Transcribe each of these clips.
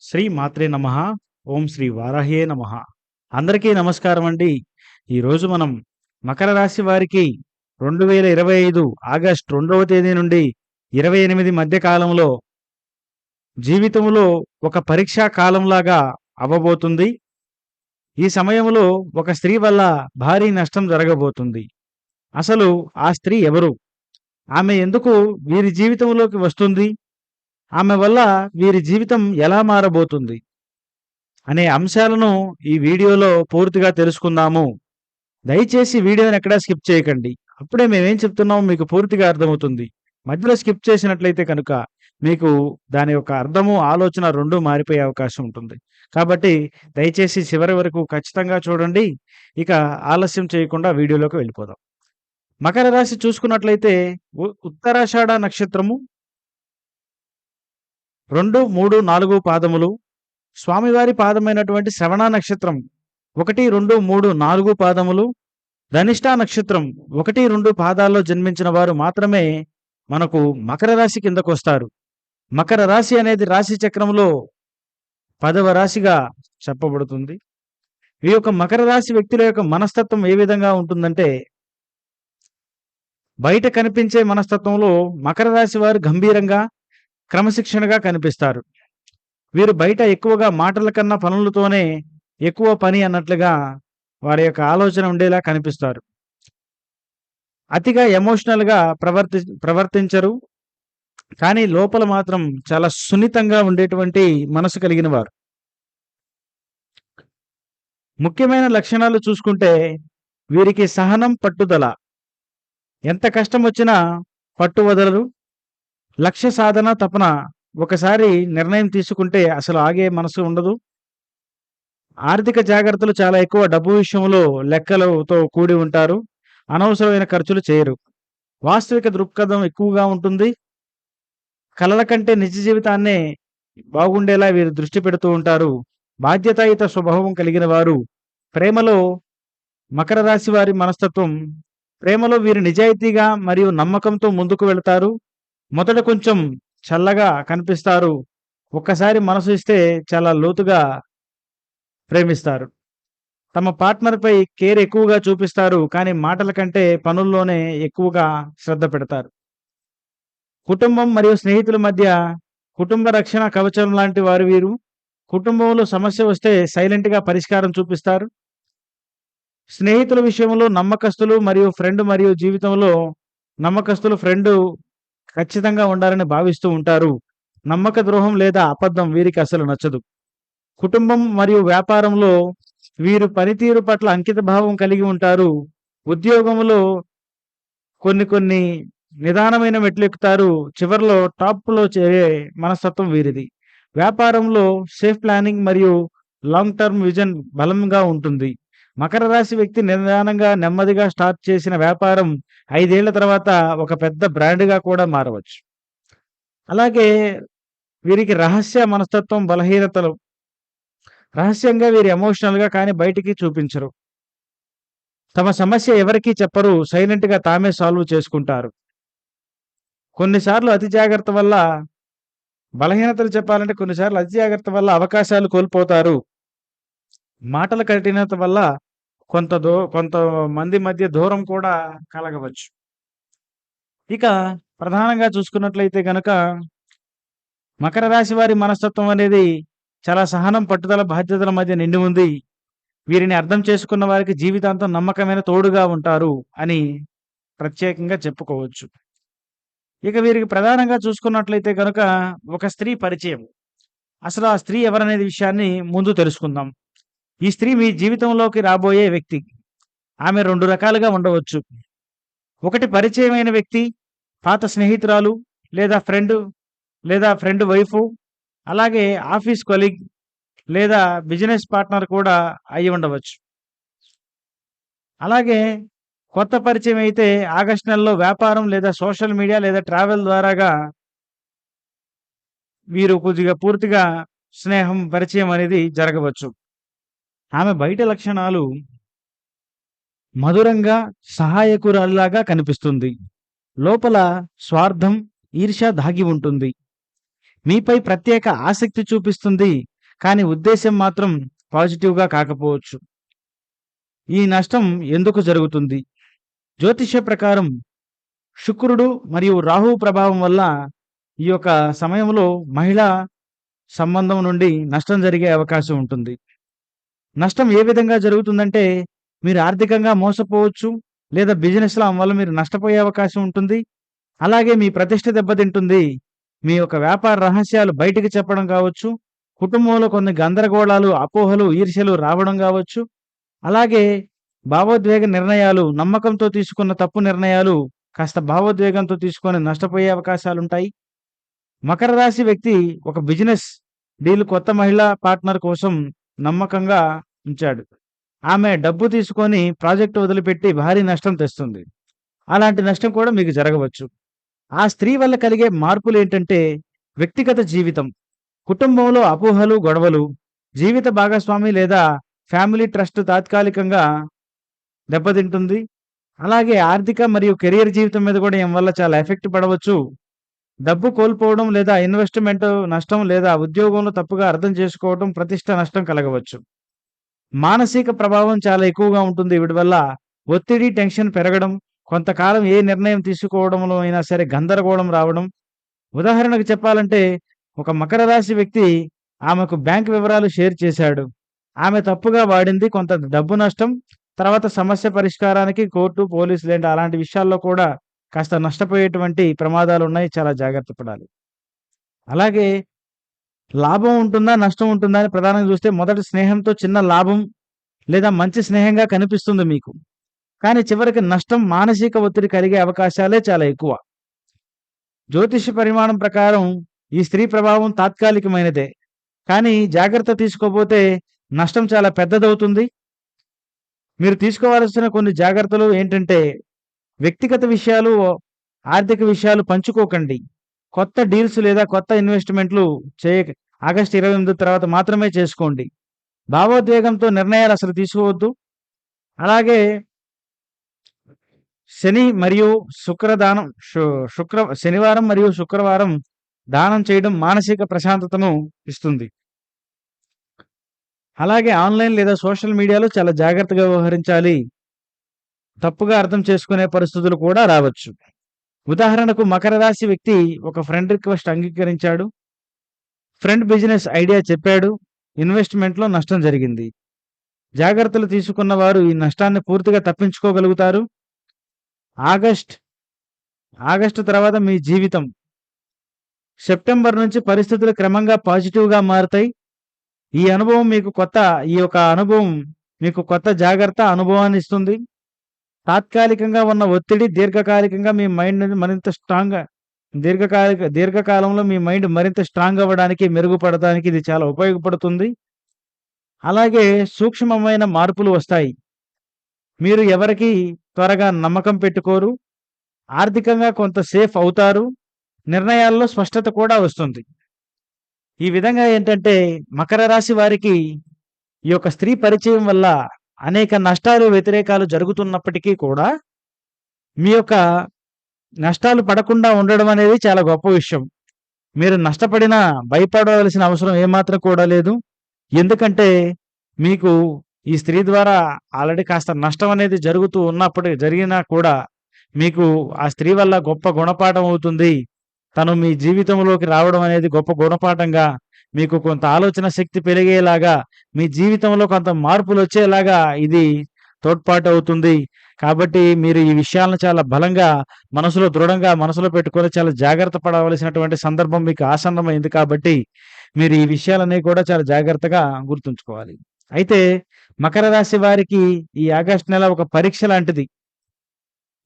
శ్రీ మాత్రే నమ. ఓం శ్రీ వారాహ్యే నమ. అందరికీ నమస్కారం అండి. ఈరోజు మనం మకర రాశి వారికి రెండు వేల ఇరవై ఐదు ఆగస్ట్ రెండవ తేదీ నుండి ఇరవై ఎనిమిది మధ్య కాలంలో జీవితంలో ఒక పరీక్షా కాలంలాగా అవ్వబోతుంది. ఈ సమయంలో ఒక స్త్రీ వల్ల భారీ నష్టం జరగబోతుంది. అసలు ఆ స్త్రీ ఎవరు? ఆమె ఎందుకు వీరి జీవితంలోకి వస్తుంది? ఆమె వల్ల వీరి జీవితం ఎలా మారబోతుంది అనే అంశాలను ఈ వీడియోలో పూర్తిగా తెలుసుకుందాము. దయచేసి వీడియోని ఎక్కడా స్కిప్ చేయకండి. అప్పుడే మేమేం చెప్తున్నామో మీకు పూర్తిగా అర్థమవుతుంది. మధ్యలో స్కిప్ చేసినట్లయితే కనుక మీకు దాని యొక్క అర్థము ఆలోచన రెండు మారిపోయే అవకాశం ఉంటుంది. కాబట్టి దయచేసి చివరి వరకు ఖచ్చితంగా చూడండి. ఇక ఆలస్యం చేయకుండా వీడియోలోకి వెళ్ళిపోదాం. మకర రాశి చూసుకున్నట్లయితే ఉ- ఉత్తరాషాఢ నక్షత్రము రెండు మూడు నాలుగు పాదములు. స్వామివారి పాదమైనటువంటి శ్రవణ నక్షత్రం ఒకటి రెండు మూడు నాలుగు పాదములు. ధనిష్టా నక్షత్రం ఒకటి రెండు పాదాల్లో జన్మించిన వారు మాత్రమే మనకు మకర రాశి కిందకు వస్తారు. మకర రాశి అనేది రాశి చక్రంలో పదవ రాశిగా చెప్పబడుతుంది. ఈ యొక్క మకర రాశి వ్యక్తుల యొక్క మనస్తత్వం ఏ విధంగా ఉంటుందంటే బయట కనిపించే మనస్తత్వంలో మకర రాశి వారు గంభీరంగా క్రమశిక్షణగా కనిపిస్తారు. వీరు బయట ఎక్కువగా మాటల కన్నా పనులతోనే ఎక్కువ పని అన్నట్లుగా వారి యొక్క ఆలోచన ఉండేలా కనిపిస్తారు. అతిగా ఎమోషనల్గా ప్రవర్తి ప్రవర్తించరు. కానీ లోపల మాత్రం చాలా సున్నితంగా ఉండేటువంటి మనసు కలిగిన వారు. ముఖ్యమైన లక్షణాలు చూసుకుంటే వీరికి సహనం పట్టుదల. ఎంత కష్టం వచ్చినా పట్టు వదలరు లక్ష్య సాధన తపన ఒకసారి నిర్ణయం తీసుకుంటే అసలు ఆగే మనసు ఉండదు. ఆర్థిక జాగ్రత్తలు చాలా ఎక్కువ డబ్బు విషయంలో లెక్కలతో కూడి ఉంటారు. అనవసరమైన ఖర్చులు చేయరు. వాస్తవిక దృక్పథం ఎక్కువగా ఉంటుంది. కలల కంటే నిజ జీవితాన్నే బాగుండేలా వీరు దృష్టి పెడుతూ ఉంటారు. బాధ్యతాయుత స్వభావం కలిగిన వారు ప్రేమలో మకర రాశి వారి మనస్తత్వం ప్రేమలో వీరు నిజాయితీగా మరియు నమ్మకంతో ముందుకు వెళతారు. మొదట కొంచెం చల్లగా కనిపిస్తారు. ఒక్కసారి మనసు ఇస్తే చాలా లోతుగా ప్రేమిస్తారు. తమ పార్ట్నర్పై కేర్ ఎక్కువగా చూపిస్తారు కానీ మాటల కంటే పనుల్లోనే ఎక్కువగా శ్రద్ధ పెడతారు. కుటుంబం మరియు స్నేహితుల మధ్య కుటుంబ రక్షణ కవచం లాంటి వారు వీరు. కుటుంబంలో సమస్య వస్తే సైలెంట్గా పరిష్కారం చూపిస్తారు. స్నేహితుల విషయంలో నమ్మకస్తులు మరియు ఫ్రెండ్ మరియు జీవితంలో నమ్మకస్తులు ఫ్రెండ్ ఖచ్చితంగా ఉండాలని భావిస్తూ ఉంటారు. నమ్మక ద్రోహం లేదా అబద్ధం వీరికి అసలు నచ్చదు. కుటుంబం మరియు వ్యాపారంలో వీరు పనితీరు పట్ల అంకిత భావం కలిగి ఉంటారు. ఉద్యోగంలో కొన్ని కొన్ని నిదానమైన మెట్లు ఎక్కుతారు చివరిలో టాప్లో చేరే మనస్తత్వం వీరిది. వ్యాపారంలో సేఫ్ ప్లానింగ్ మరియు లాంగ్ టర్మ్ విజన్ బలంగా ఉంటుంది. మకర రాశి వ్యక్తి నిదానంగా నెమ్మదిగా స్టార్ట్ చేసిన వ్యాపారం ఐదేళ్ళ తర్వాత ఒక పెద్ద బ్రాండ్గా కూడా మారవచ్చు. అలాగే వీరికి రహస్య మనస్తత్వం బలహీనతలు రహస్యంగా వీరు ఎమోషనల్గా కానీ బయటికి చూపించరు. తమ సమస్య ఎవరికీ చెప్పరు సైలెంట్గా తామే సాల్వ్ చేసుకుంటారు. కొన్నిసార్లు అతి జాగ్రత్త వల్ల బలహీనతలు చెప్పాలంటే కొన్నిసార్లు అతి జాగ్రత్త వల్ల అవకాశాలు కోల్పోతారు. మాటల కఠినత వల్ల కొంత దూ కొంతమంది మధ్య దూరం కూడా కలగవచ్చు. ఇక ప్రధానంగా చూసుకున్నట్లయితే గనక మకర రాశి వారి మనస్తత్వం అనేది చాలా సహనం పట్టుదల బాధ్యతల మధ్య నిండి ఉంది. వీరిని అర్థం చేసుకున్న వారికి జీవితాంతం నమ్మకమైన తోడుగా ఉంటారు అని ప్రత్యేకంగా చెప్పుకోవచ్చు. ఇక వీరికి ప్రధానంగా చూసుకున్నట్లయితే కనుక ఒక స్త్రీ పరిచయం. అసలు ఆ స్త్రీ ఎవరనేది విషయాన్ని ముందు తెలుసుకుందాం. ఈ స్త్రీ మీ జీవితంలోకి రాబోయే వ్యక్తి. ఆమె రెండు రకాలుగా ఉండవచ్చు. ఒకటి పరిచయమైన వ్యక్తి పాత స్నేహితురాలు లేదా ఫ్రెండ్ లేదా ఫ్రెండ్ వైఫ్ అలాగే ఆఫీస్ కొలీగ్ లేదా బిజినెస్ పార్ట్నర్ కూడా అయి ఉండవచ్చు. అలాగే కొత్త పరిచయం అయితే ఆగస్ట్ నెలలో వ్యాపారం లేదా సోషల్ మీడియా లేదా ట్రావెల్ ద్వారాగా వీరు కొద్దిగా పూర్తిగా స్నేహం పరిచయం అనేది జరగవచ్చు. ఆమె బయట లక్షణాలు మధురంగా సహాయకురాలిలాగా కనిపిస్తుంది లోపల స్వార్థం ఈర్ష దాగి ఉంటుంది మీపై ప్రత్యేక ఆసక్తి చూపిస్తుంది కానీ ఉద్దేశం మాత్రం పాజిటివ్‌గా కాకపోవచ్చు. ఈ నష్టం ఎందుకు జరుగుతుంది? జ్యోతిష్య ప్రకారం శుక్రుడు మరియు రాహువు ప్రభావం వల్ల ఈ యొక్క సమయంలో మహిళా సంబంధం నుండి నష్టం జరిగే అవకాశం ఉంటుంది. నష్టం ఏ విధంగా జరుగుతుందంటే మీరు ఆర్థికంగా మోసపోవచ్చు. లేదా బిజినెస్‌లో వల్ల మీరు నష్టపోయే అవకాశం ఉంటుంది. అలాగే మీ ప్రతిష్ట దెబ్బతింటుంది. మీ యొక్క వ్యాపార రహస్యాలు బయటికి చెప్పడం కావచ్చు. కుటుంబంలో కొన్ని గందరగోళాలు, అపోహలు, ఈర్ష్యలు రావడం కావచ్చు అలాగే భావోద్వేగ నిర్ణయాలు, నమ్మకంతో తీసుకున్న తప్పు నిర్ణయాలు కాస్త భావోద్వేగంతో తీసుకొని నష్టపోయే అవకాశాలుంటాయి. మకర రాశి వ్యక్తి ఒక బిజినెస్ డీల్ కొత్త మహిళా పార్ట్నర్ కోసం నమ్మకంగా ఉంచాడు. ఆమె డబ్బు తీసుకొని ప్రాజెక్ట్ వదిలిపెట్టి భారీ నష్టం తెస్తుంది. అలాంటి నష్టం కూడా మీకు జరగవచ్చు. ఆ స్త్రీ వల్ల కలిగే మార్పులు ఏంటంటే వ్యక్తిగత జీవితం, కుటుంబంలో అపోహలు, గొడవలు, జీవిత భాగస్వామి లేదా ఫ్యామిలీ ట్రస్ట్ తాత్కాలికంగా దెబ్బతింటుంది. అలాగే ఆర్థిక మరియు కెరియర్ జీవితం మీద కూడా ఏం వల్ల చాలా ఎఫెక్ట్ పడవచ్చు. డబ్బు కోల్పోవడం లేదా ఇన్వెస్ట్‌మెంట్ నష్టం లేదా ఉద్యోగంలో తప్పుగా అర్థం చేసుకోవడం, ప్రతిష్ట నష్టం కలగవచ్చు. మానసిక ప్రభావం చాలా ఎక్కువగా ఉంటుంది వీటి వల్ల. ఒత్తిడి, టెన్షన్ పెరగడం, కొంతకాలం ఏ నిర్ణయం తీసుకోవడంలో అయినా సరే గందరగోళం రావడం. ఉదాహరణకు చెప్పాలంటే ఒక మకర రాశి వ్యక్తి ఆమెకు బ్యాంక్ వివరాలు షేర్ చేశాడు. ఆమె తప్పుగా వాడింది కొంత డబ్బు నష్టం. తర్వాత సమస్య పరిష్కారానికి కోర్టు, పోలీసులు లేదంటే అలాంటి విషయాల్లో కూడా కాస్త నష్టపోయేటువంటి ప్రమాదాలు ఉన్నాయి చాలా జాగ్రత్త పడాలి. అలాగే లాభం ఉంటుందా? నష్టం ఉంటుందా? అని ప్రధానంగా చూస్తే మొదటి స్నేహంతో చిన్న లాభం లేదా మంచి స్నేహంగా కనిపిస్తుంది మీకు. కానీ చివరికి నష్టం, మానసిక ఒత్తిడి కలిగే అవకాశాలే చాలా ఎక్కువ. జ్యోతిష్య పరిమాణం ప్రకారం ఈ స్త్రీ ప్రభావం తాత్కాలికమైనదే. కానీ జాగ్రత్త తీసుకోపోతే నష్టం చాలా పెద్దదవుతుంది. మీరు తీసుకోవాల్సిన కొన్ని జాగ్రత్తలు ఏంటంటే వ్యక్తిగత విషయాలు, ఆర్థిక విషయాలు పంచుకోకండి. కొత్త డీల్స్ లేదా కొత్త ఇన్వెస్ట్‌మెంట్‌లు చేయక ఆగస్టు 28 తర్వాత మాత్రమే చేసుకోండి. భావోద్వేగంతో నిర్ణయాలు అసలు తీసుకోవద్దు. అలాగే శని మరియు శుక్ర దానం శుక్ర శనివారం మరియు శుక్రవారం దానం చేయడం మానసిక ప్రశాంతతను ఇస్తుంది. అలాగే ఆన్‌లైన్ లేదా సోషల్ మీడియాలో చాలా జాగ్రత్తగా వ్యవహరించాలి. తప్పుగా అర్థం చేసుకునే పరిస్థితులు కూడా రావచ్చు. ఉదాహరణకు మకర రాశి వ్యక్తి ఒక ఫ్రెండ్ రిక్వెస్ట్ అంగీకరించాడు. ఫ్రెండ్ బిజినెస్ ఐడియా చెప్పాడు. ఇన్వెస్ట్‌మెంట్‌లో నష్టం జరిగింది. జాగ్రత్తలు తీసుకున్న వారు ఈ నష్టాన్ని పూర్తిగా తప్పించుకోగలుగుతారు. ఆగస్ట్ ఆగస్టు తర్వాత మీ జీవితం సెప్టెంబర్ నుంచి పరిస్థితులు క్రమంగా పాజిటివ్‌గా మారతాయి. ఈ అనుభవం మీకు కొత్త ఈ యొక్క అనుభవం మీకు కొత్త జాగ్రత్త అనుభవాన్ని ఇస్తుంది. తాత్కాలికంగా ఉన్న ఒత్తిడి దీర్ఘకాలికంగా మీ మైండ్ మరింత స్ట్రాంగ్ దీర్ఘకాలిక దీర్ఘకాలంలో మీ మైండ్ మరింత స్ట్రాంగ్ అవ్వడానికి, మెరుగుపడటానికి ఇది చాలా ఉపయోగపడుతుంది. అలాగే సూక్ష్మమైన మార్పులు వస్తాయి. మీరు ఎవరికి త్వరగా నమ్మకం పెట్టుకోరు. ఆర్థికంగా కొంత సేఫ్ అవుతారు. నిర్ణయాల్లో స్పష్టత కూడా వస్తుంది. ఈ విధంగా ఏంటంటే మకర రాశి వారికి ఈ యొక్క స్త్రీ పరిచయం వల్ల అనేక నష్టాలు, వ్యతిరేకాలు జరుగుతున్నప్పటికీ కూడా మీ యొక్క నష్టాలు పడకుండా ఉండడం అనేది చాలా గొప్ప విషయం. మీరు నష్టపడినా భయపడవలసిన అవసరం ఏమాత్రం కూడా లేదు. ఎందుకంటే మీకు ఈ స్త్రీ ద్వారా ఆల్రెడీ కాస్త నష్టం అనేది జరుగుతూ ఉన్నప్పుడు జరిగినా కూడా మీకు ఆ స్త్రీ వల్ల గొప్ప గుణపాఠం అవుతుంది. తను మీ జీవితంలోకి రావడం అనేది గొప్ప గుణపాఠంగా, మీకు కొంత ఆలోచన శక్తి పెరిగేలాగా, మీ జీవితంలో కొంత మార్పులు వచ్చేలాగా ఇది తోడ్పాటు అవుతుంది కాబట్టి మీరు ఈ విషయాలను చాలా బలంగా మనసులో దృఢంగా మనసులో పెట్టుకొని చాలా జాగ్రత్త పడవలసినటువంటి సందర్భం మీకు ఆసన్నమైంది కాబట్టి మీరు ఈ విషయాలన్నీ కూడా చాలా జాగ్రత్తగా గుర్తుంచుకోవాలి. అయితే మకర రాశి వారికి ఈ ఆగస్టు నెల ఒక పరీక్ష లాంటిది.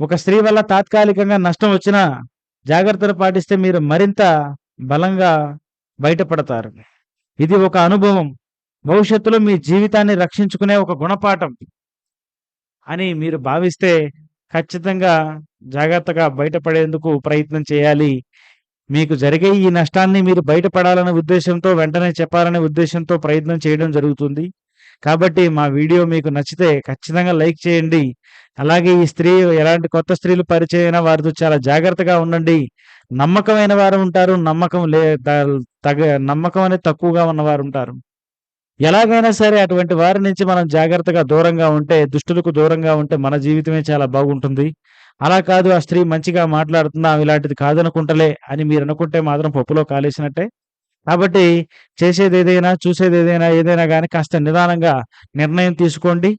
ఒక స్త్రీ వల్ల తాత్కాలికంగా నష్టం వచ్చినా జాగ్రత్తలు పాటిస్తే మీరు మరింత బలంగా బయటపడతారు. ఇది ఒక అనుభవం. భవిష్యత్తులో మీ జీవితాన్ని రక్షించుకునే ఒక గుణపాఠం. అని మీరు భావిస్తే ఖచ్చితంగా జాగ్రత్తగా బయటపడేందుకు ప్రయత్నం చేయాలి. మీకు జరిగే ఈ నష్టాన్ని మీరు బయటపడాలనే ఉద్దేశంతో వెంటనే చెప్పాలనే ఉద్దేశంతో ప్రయత్నం చేయడం జరుగుతుంది. కాబట్టి మా వీడియో మీకు నచ్చితే ఖచ్చితంగా లైక్ చేయండి. అలాగే ఈ స్త్రీ ఎలాంటి కొత్త స్త్రీలు పరిచయమైన వారితో చాలా జాగ్రత్తగా ఉండండి. నమ్మకమైన వారు ఉంటారు. నమ్మకం లే తగ నమ్మకం అనేది తక్కువగా ఉన్నవారు ఉంటారు. ఎలాగైనా సరే అటువంటి వారి నుంచి మనం జాగ్రత్తగా దూరంగా ఉంటే, దుష్టులకు దూరంగా ఉంటే మన జీవితమే చాలా బాగుంటుంది. అలా కాదు ఆ స్త్రీ మంచిగా మాట్లాడుతున్నాం ఇలాంటిది కాదనుకుంటలే అని మీరు అనుకుంటే మాత్రం పప్పులో కాలేసినట్టే. కాబట్టి చేసేది ఏదైనా చూసేది ఏదైనా ఏదైనా కానీ కాస్త నిదానంగా నిర్ణయం తీసుకోండి.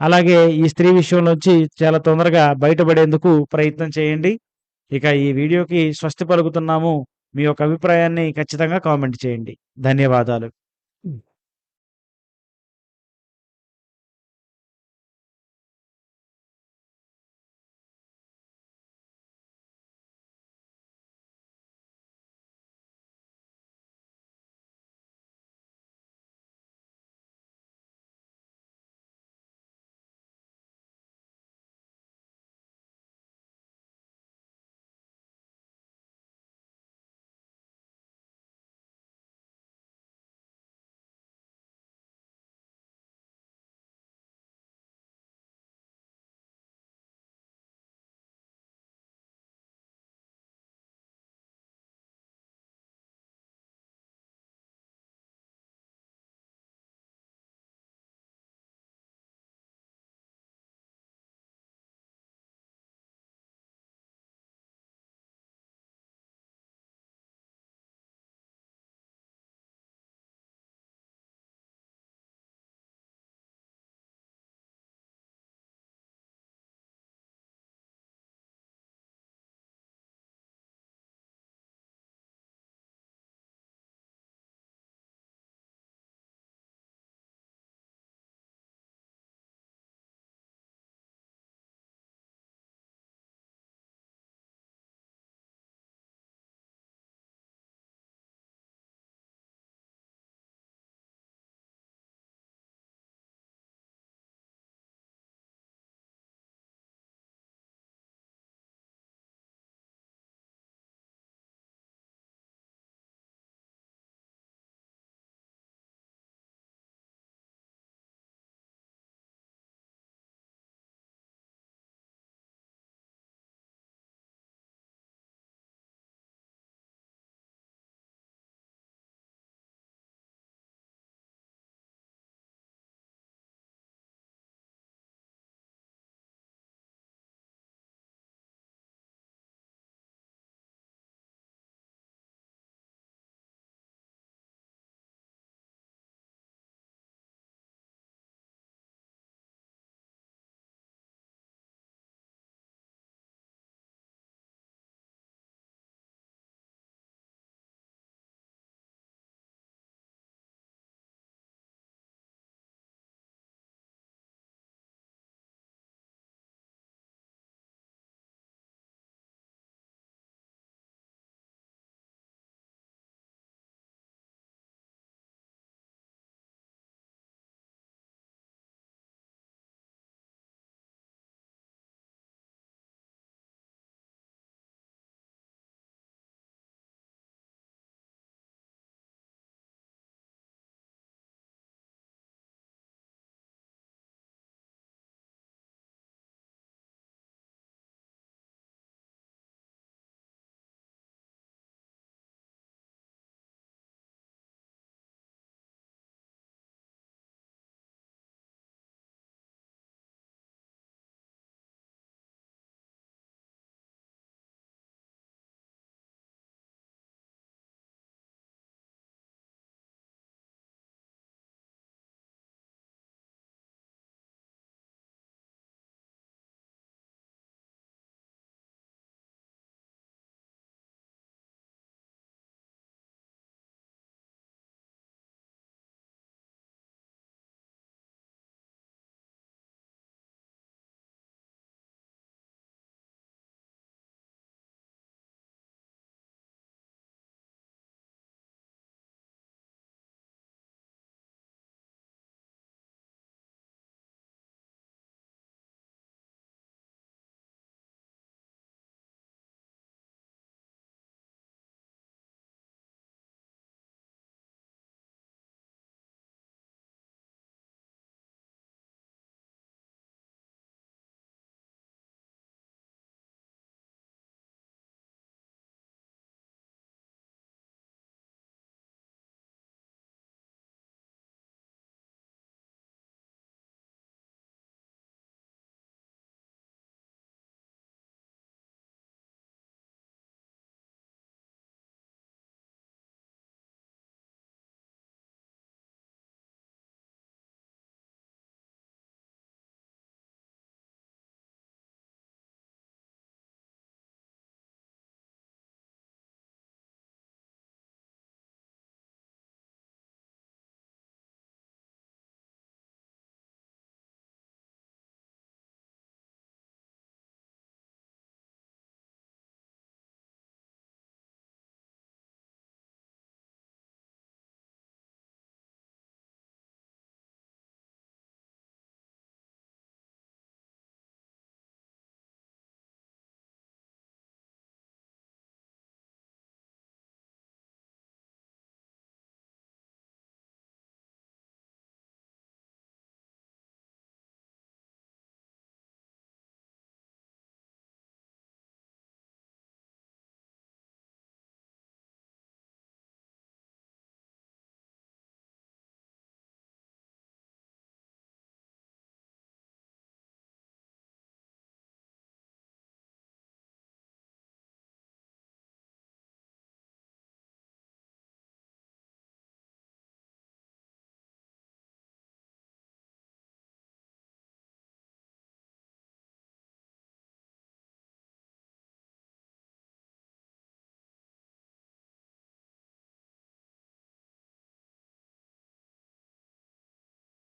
అలాగే ఈ స్త్రీ విషయంలోంచి చాలా తొందరగా బయటపడేందుకు ప్రయత్నం చేయండి. ఇక ఈ వీడియోకి స్వస్తి పలుకుతున్నాము. మీ యొక్క అభిప్రాయాన్ని ఖచ్చితంగా కామెంట్ చేయండి. ధన్యవాదాలు.